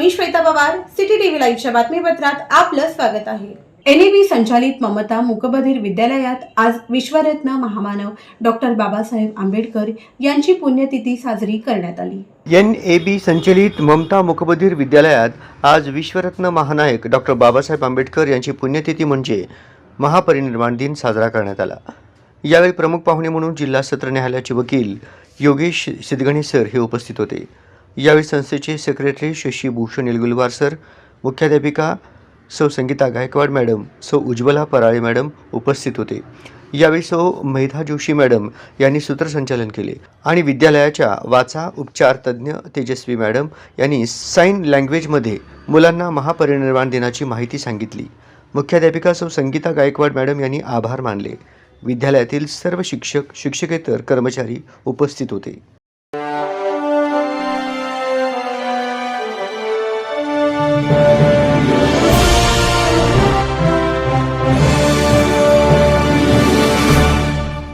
मी Shweta Pawar city लाईव्हच्या बातमीपत्रात आपलं स्वागत आहे. एनईबी संचालित ममता मुकबधीर विद्यालयात आज विश्वरत्न महामानव डॉक्टर बाबासाहेब आंबेडकर यांची पुण्यतिथी साजरी करण्यात आली. एन ए बी संचलित ममता मुकबधीर विद्यालयात आज विश्वरत्न महानायक डॉक्टर बाबासाहेब आंबेडकर यांची पुण्यतिथी म्हणजे महापरिनिर्वाण दिन साजरा करण्यात आला. यावेळी प्रमुख पाहुणे म्हणून जिल्हा सत्र न्यायालयाचे वकील योगेश सिद्धगणे सर हे उपस्थित होते. यावेळी संस्थेचे सेक्रेटरी शशी भूषण निलगुलवार सर मुख्याध्यापिका सौ संगीता गायकवाड मॅडम सौ उज्ज्वला पराळे मॅडम उपस्थित होते. यावेळी सौ मेधा जोशी मॅडम यांनी सूत्रसंचालन केले आणि विद्यालयाच्या वाचा उपचार तज्ज्ञ तेजस्वी मॅडम यांनी साईन लँग्वेजमध्ये मुलांना महापरिनिर्वाण दिनाची माहिती सांगितली. मुख्याध्यापिका सौ संगीता गायकवाड मॅडम यांनी आभार मानले. विद्यालयातील सर्व शिक्षक शिक्षकेतर कर्मचारी उपस्थित होते.